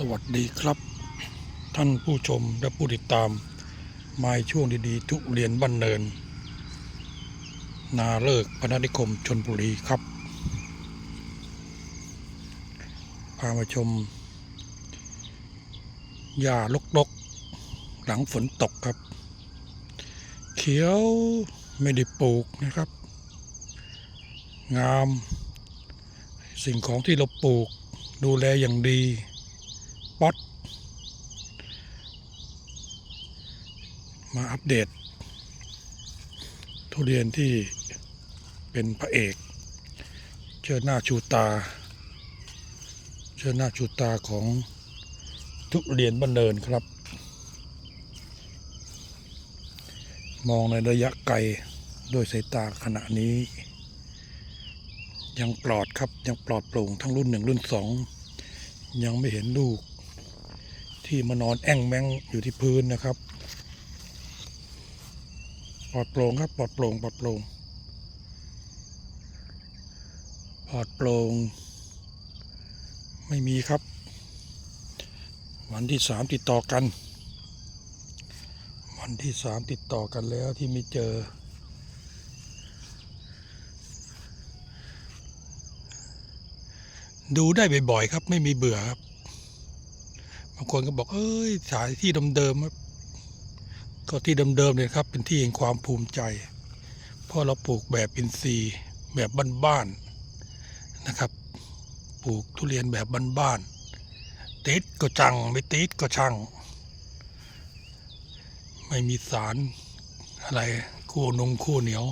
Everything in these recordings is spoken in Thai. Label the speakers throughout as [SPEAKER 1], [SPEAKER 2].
[SPEAKER 1] สวัสดีครับ ท่านผู้ชมและผู้ติดตาม มาช่วงดีๆ ทุเรียนบ้านเนิน นาเลิกพนันิคมชนบุรีครับ พามาชมหญ้าลกๆ หลังฝนตกครับ เขียวไม่ได้ปลูกนะครับ งาม สิ่งของที่เราปลูกดูแลอย่างดี ป๊อตมาอัปเดต ทุเรียนที่เป็นพระเอก เชิดหน้าชูตา เชิดหน้าชูตาของทุเรียนบ้านเนินครับ มองในระยะไกลด้วยสายตาขณะนี้ ยังปลอดครับยังปลอดโปร่งทั้งรุ่นหนึ่งรุ่นสองยังไม่เห็นลูก ที่มานอนแอ่งแมงอยู่ที่พื้นนะครับปลอดโปร่งครับปลอดโปร่งปลอดโปร่งปลอดโปร่งไม่มีครับ วันที่สามติดต่อกัน วันที่สามติดต่อกันแล้วที่ไม่เจอ ดูได้บ่อยๆครับ ไม่มีเบื่อครับบางคนก็บอกเอ้ยสายที่เดิมๆครับก็ที่เดิมๆเลยครับ เป็นที่แห่งความภูมิใจ เพราะเราปลูกแบบอินทรีย์แบบบ้านๆนะครับ ปลูกทุเรียนแบบบ้านๆติดก็จังไม่ติดก็ช่าง ไม่มีสารอะไรคู่นงคู่เหนียว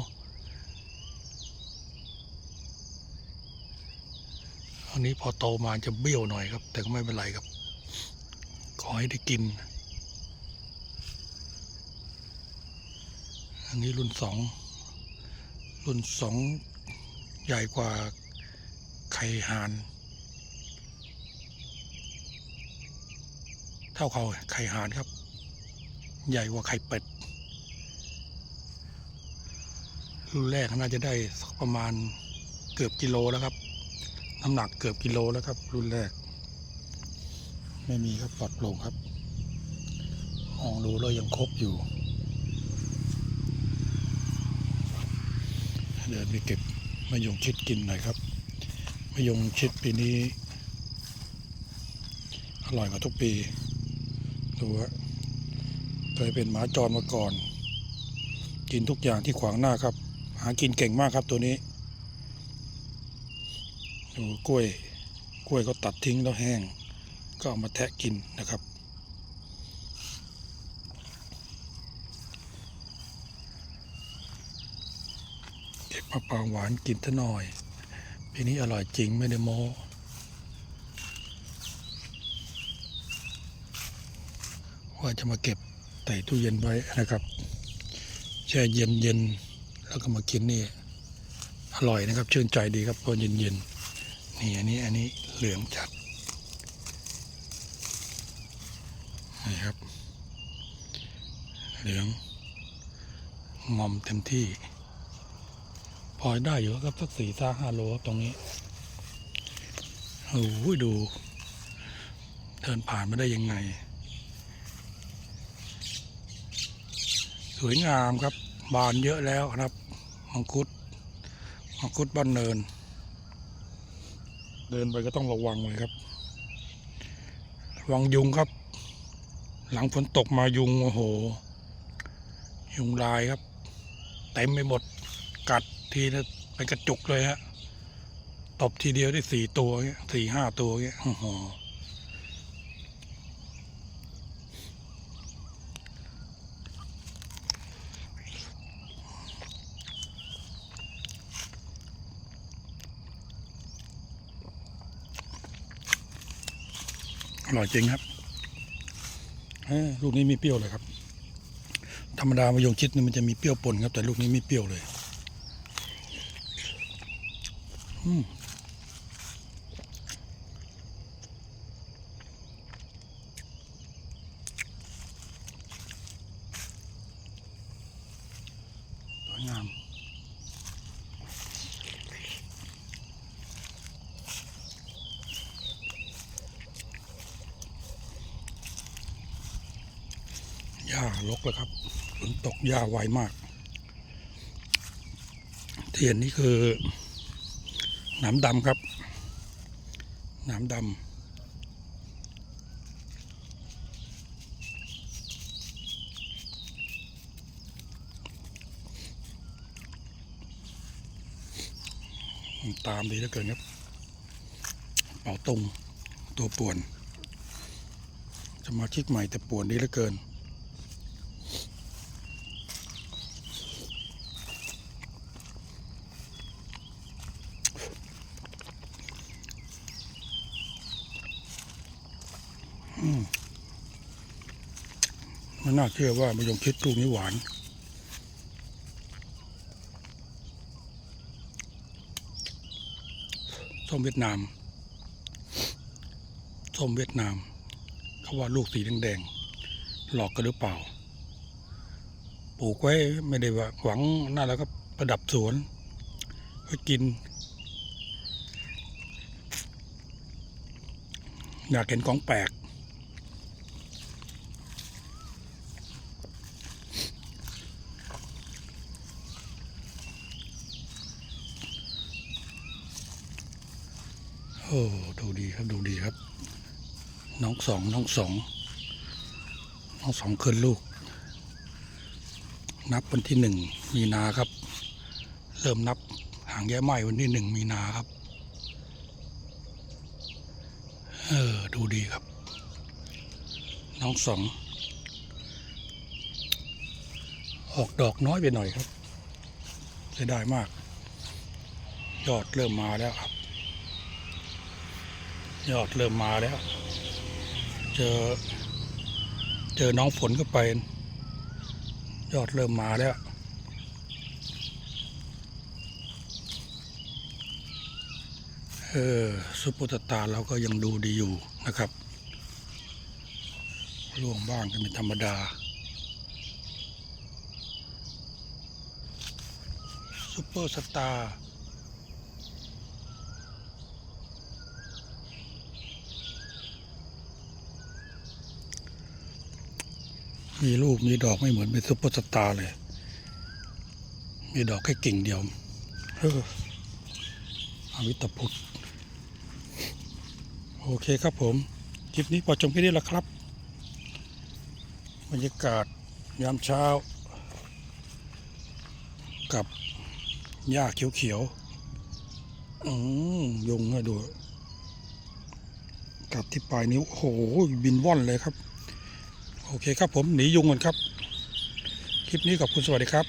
[SPEAKER 1] อันนี้พอโตมาจะเบี้ยวหน่อยครับ แต่ก็ไม่เป็นไรครับ ขอให้ได้กิน อันนี้รุ่นสอง รุ่นสองใหญ่กว่าไข่ห่าน เท่าเขาไข่ห่านครับ ใหญ่กว่าไข่เป็ด รุ่นแรกน่าจะได้สักประมาณเกือบกิโลแล้วครับ น้ำหนักเกือบกิโลแล้วครับ รุ่นแรก ไม่มีครับปลอดโปร่งครับมองดูแล้วยังครบอยู่ เดินไปเก็บมะยงชิดกินหน่อยครับมะยงชิดปีนี้ อร่อยกว่าทุกปี ดูว่าเคยเป็นหมาจรมาก่อน กินทุกอย่างที่ขวางหน้าครับ หากินเก่งมากครับตัวนี้ ดูกล้วย กล้วยก็ตัดทิ้งแล้วแห้ง ก็เอามาแทะกินนะครับ เก็บมะปรางหวานกินซะหน่อยปีนี้อร่อยจริงไม่ได้โม้ว่าจะมาเก็บใส่ตู้เย็นไว้นะครับ แช่เย็นเย็นๆแล้วก็มากินนี่ อร่อยนะครับ ชื่นใจดีครับพอเย็นเย็นๆนี่อันนี้อันนี้เหลืองจัด นี่ครับ เหลืองงอมเต็มที่ พอได้อยู่ครับสักสี่ซาห้าโลครับตรงนี้โอ้โหดู เดินผ่านมาได้ยังไง สวยงามครับ บานเยอะแล้วครับ มังคุด มังคุดบ้านเนิน เดินไปก็ต้องระวังเลยครับ ระวังยุงครับ หลังฝนตกมายุงโอ้โห ยุงลายครับ เต็มไปหมดกัดทีละเป็นกระจุกเลยฮะตบทีเดียวได้สี่ตัวเงี้ยสี่ห้าตัวเงี้ยโอ้โหอร่อยจริงครับ ลูกนี้มีเปรี้ยวเลยครับ ธรรมดามายงชิดนี่มันจะมีเปรี้ยวปนครับ แต่ลูกนี้ไม่เปรี้ยวเลยอืมสวยงาม หญ้ารกแล้วครับฝนตกหญ้าไวมาก เทียนนี่คือหน้ำดำครับหน้ำดำตามดีเหลือเกินครับเป่าตุงตัวป่วนสมาชิกใหม่แต่ป่วนดีเหลือเกิน น่าเชื่อว่ามะยงชิดลูกนี้หวาน ส้มเวียดนาม ส้มเวียดนาม เขาว่าลูกสีแดงๆ หลอกกันหรือเปล่า ปลูกไว้ไม่ได้ว่าหวังหน้าแล้วก็ประดับสวนไว้กิน อยากเห็นของแปลก อ้ดูดีครับดูดีครับ น้องสองน้องสองน้องสองคืนลูก นับวันที่หนึ่งมีนาครับ เริ่มนับหางแย่ไหมวันที่หนึ่งมีนาครับ เออดูดีครับ น้องสองออกดอกน้อยไปหน่อยครับเสียดายมาก ยอดเริ่มมาแล้วครับ ยอดเริ่มมาแล้ว เจอ เจอน้องฝนก็ไป ยอดเริ่มมาแล้วเออซุปเปอร์สตาร์เราก็ยังดูดีอยู่นะครับร่วงบ้างก็เป็นธรรมดาซุปเปอร์สตาร์ มีลูกมีดอกไม่เหมือนเป็นซุปเปอร์สตาร์เลย มีดอกแค่กิ่งเดียวเอออวิตพุทธโอเคครับผม คลิปนี้พอชมแค่นี้แหละครับ บรรยากาศยามเช้า กับหญ้าเขียวๆ อืมยุงให้ดู กัดที่ปลายนิ้ว โอ้โห บินว่อนเลยครับ โอเคครับผมหนียุงก่อนครับ คลิปนี้ขอบคุณสวัสดีครับ